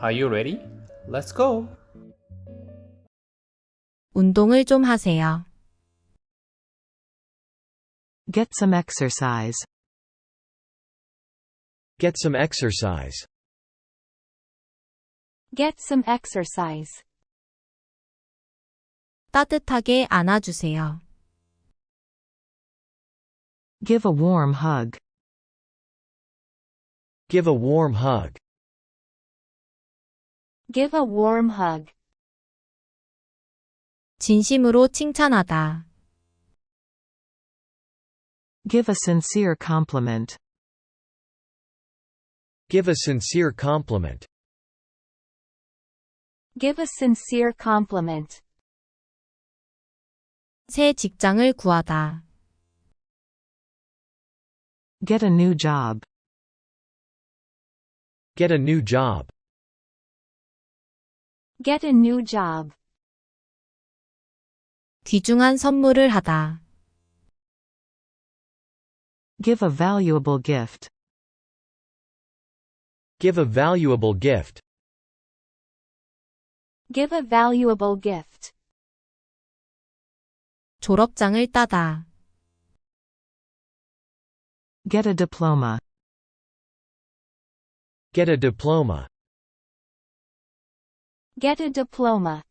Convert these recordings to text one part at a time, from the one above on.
Are you ready? Let's go. 운동을 좀 하세요. Get some exercise. Get some exercise. Get some exercise. 따뜻하게 안아주세요. Give a warm hug. Give a warm hug. Give a warm hug. 진심으로 칭찬하다. Give a sincere compliment. Give a sincere compliment. Give a sincere compliment. 새 직장을 구하다. Get a new job. Get a new job. Get a new job. 귀중한 선물을 하다. Give a valuable gift. Give a valuable gift. Give a valuable gift. 졸업장을 따다. Get a diploma. Get a diploma. Get a diploma.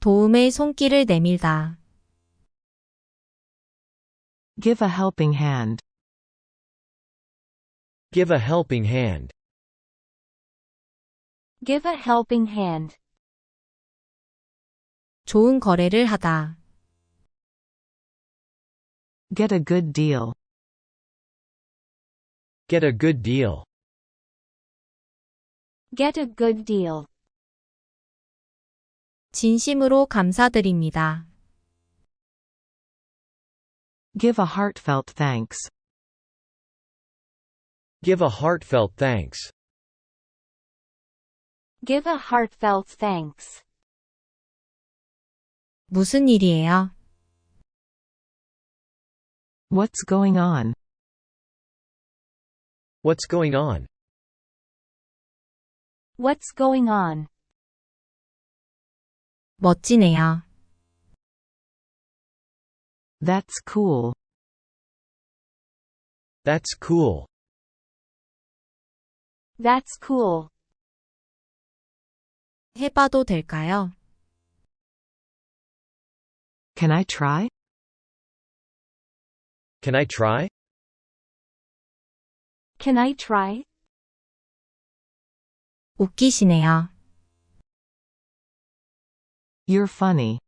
도움의 손길을 내밀다. Give a helping hand. Give a helping hand. Give a helping hand. 좋은 거래를 하다. Get a good deal. Get a good deal. Get a good deal. 진심으로 감사드립니다. Give a heartfelt thanks. Give a heartfelt thanks. Give a heartfelt thanks. 무슨 일이에요? What's going on? What's going on? What's going on? 멋지네요. That's cool. That's cool. That's cool. 해봐도 될까요? Can I try? Can I try? Can I try? 웃기시네요. You're funny.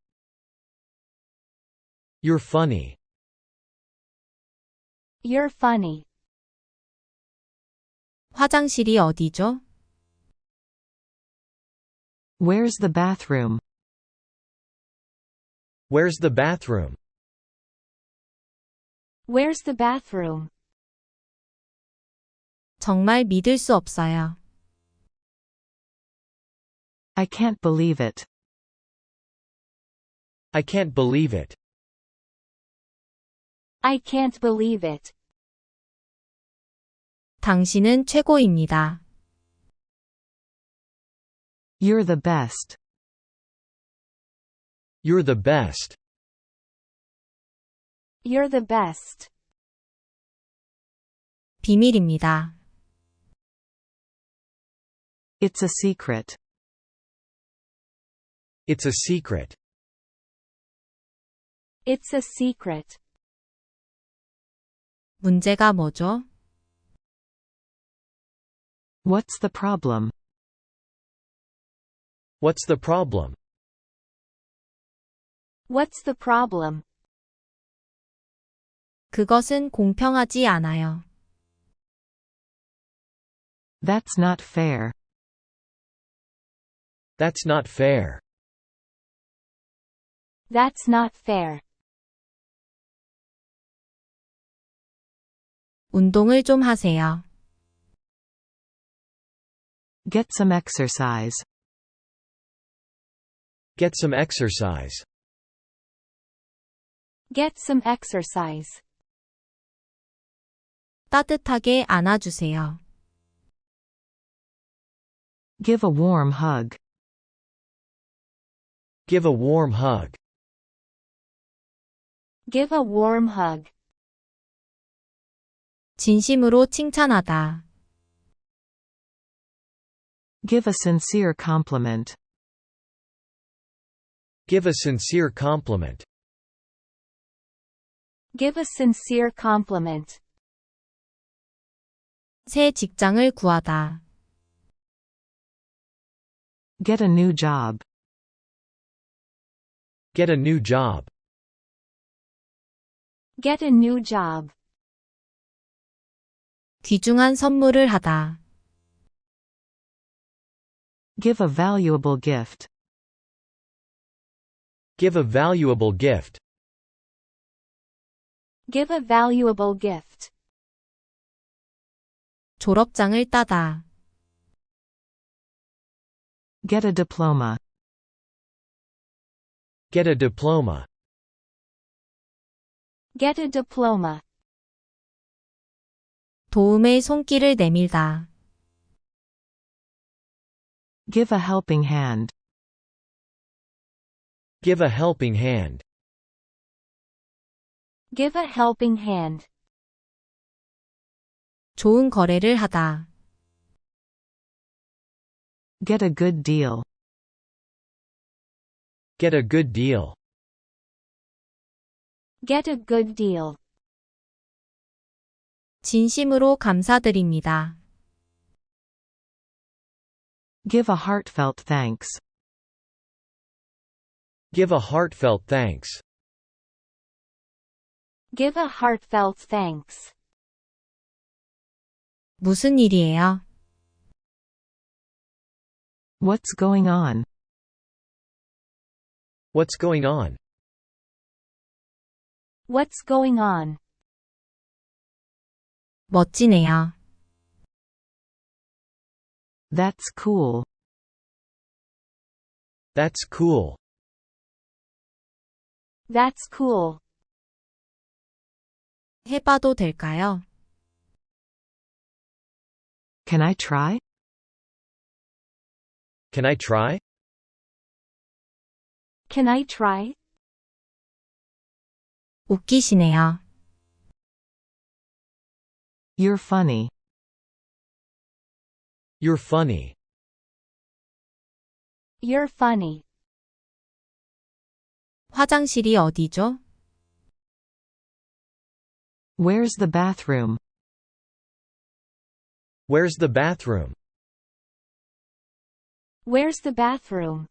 You're funny. You're funny. 화장실이 어디죠? Where's the bathroom? Where's the bathroom? Where's the bathroom? 정말 믿을 수 없어요. I can't believe it. I can't believe it. I can't believe it. 당신은 최고입니다. You're the best. You're the best. You're the best. 비밀입니다. It's a secret. It's a secret. It's a secret. 문제가 뭐죠? What's the problem? What's the problem? What's the problem? 그것은 공평하지 않아요. That's not fair. That's not fair. That's not fair. 운동을 좀 하세요. Get some exercise. Get some exercise. Get some exercise. 따뜻하게 안아주세요. Give a warm hug. Give a warm hug. Give a warm hug. 진심으로 칭찬하다. Give a sincere compliment. Give a sincere compliment. Give a sincere compliment. 새 직장을 구하다. Get a new job. Get a new job. Get a new job. 귀중한 선물을 하다. Give a valuable gift. Give a valuable gift. Give a valuable gift. 졸업장을 따다. Get a diploma. Get a diploma. Get a diploma. 도움의 손길을 내밀다. Give a helping hand. Give a helping hand. Give a helping hand. 좋은 거래를 하다. Get a good deal. Get a good deal. Get a good deal. 진심으로 감사드립니다. Give a heartfelt thanks. Give a heartfelt thanks. Give a heartfelt thanks. 무슨 일이에요? What's going on? What's going on? What's going on? 멋지네요. That's cool. That's cool. That's cool. 해봐도 될까요? Can I try? Can I try? Can I try? 웃기시네요. You're funny. You're funny. You're funny. 화장실이 어디죠? Where's the bathroom? Where's the bathroom? Where's the bathroom?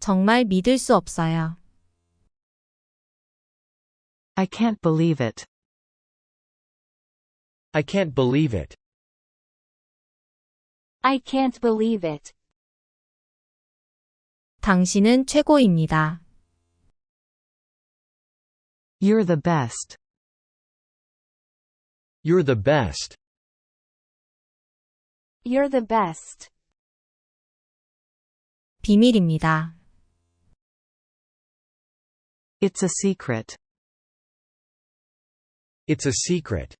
정말 믿을 수 없어요. I can't believe it. I can't believe it. I can't believe it. 당신은 최고입니다. You're the best. You're the best. You're the best. 비밀입니다. It's a secret. It's a secret.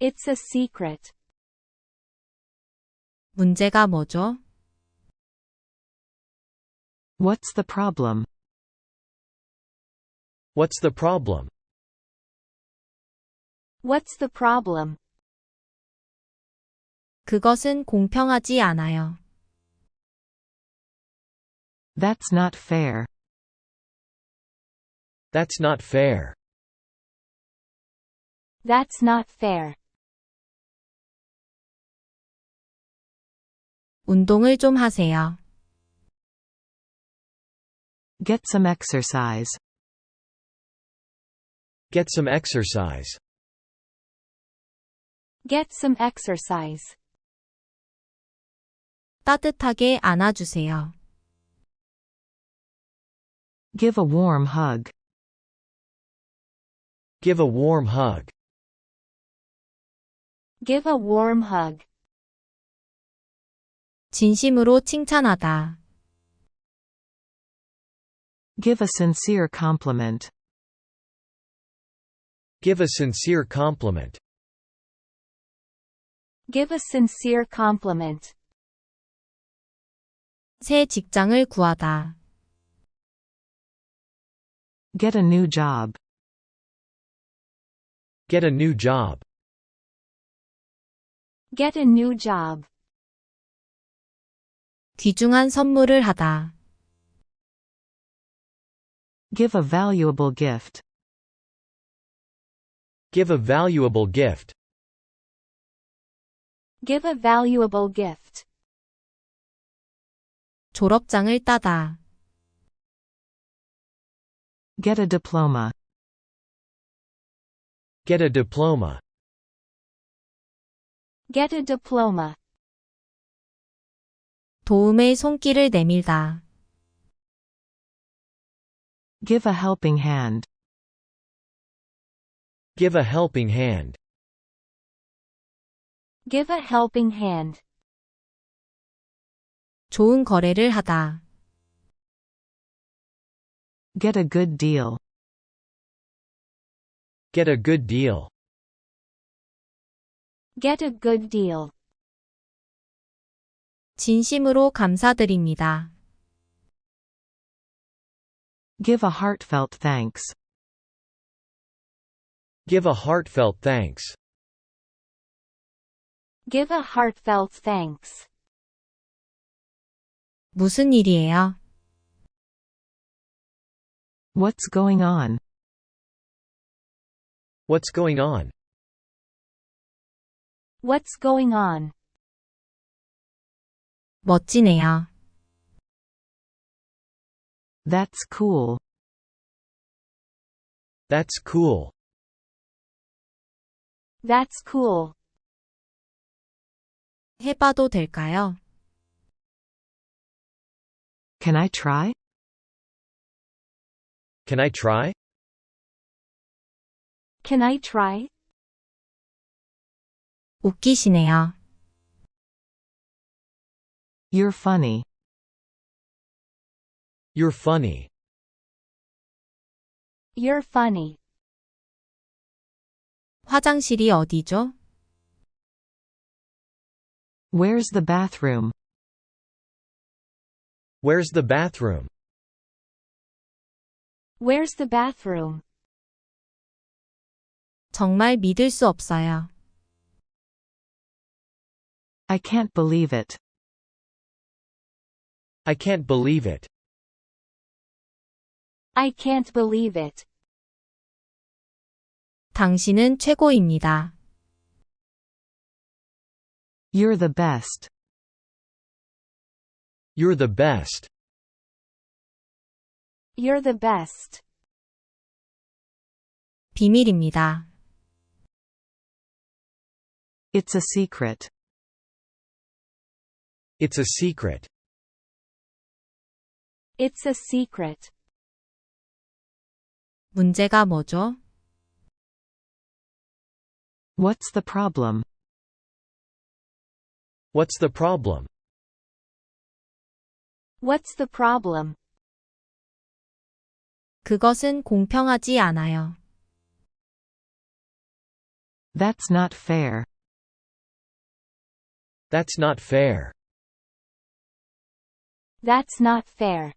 It's a secret. 문제가 뭐죠? What's the problem? What's the problem? What's the problem? 그것은 공평하지 않아요. That's not fair. That's not fair. That's not fair. 운동을 좀 하세요. Get some exercise. Get some exercise. Get some exercise. 따뜻하게 안아주세요. Give a warm hug. Give a warm hug. Give a warm hug. 진심으로 칭찬하다. Give a sincere compliment. Give a sincere compliment. Give a sincere compliment. 새 직장을 구하다. Get a new job. Get a new job. Get a new job. 귀중한 선물을 하다. Give a valuable gift. Give a valuable gift. Give a valuable gift. 졸업장을 따다. Get a diploma. Get a diploma. Get a diploma. 도움의 손길을 내밀다. Give a helping hand. Give a helping hand. Give a helping hand. 좋은 거래를 하다. Get a good deal. Get a good deal. Get a good deal. 진심으로 감사드립니다. Give a heartfelt thanks. Give a heartfelt thanks. Give a heartfelt thanks. 무슨 일이에요? What's going on? What's going on? What's going on? 멋지네요. That's cool. That's cool. That's cool. 해봐도 될까요? Can I try? Can I try? Can I try? 웃기시네요. You're funny. You're funny. You're funny. 화장실이 어디죠? Where's the bathroom? Where's the bathroom? Where's the bathroom? 정말 믿을 수 없어요. I can't believe it. I can't believe it. I can't believe it. 당신은 최고입니다. You're the best. You're the best. You're the best. 비밀입니다. It's a secret. It's a secret. It's a secret. 문제가 뭐죠? What's the problem? What's the problem? What's the problem? 그것은 공평하지 않아요. That's not fair. That's not fair. That's not fair.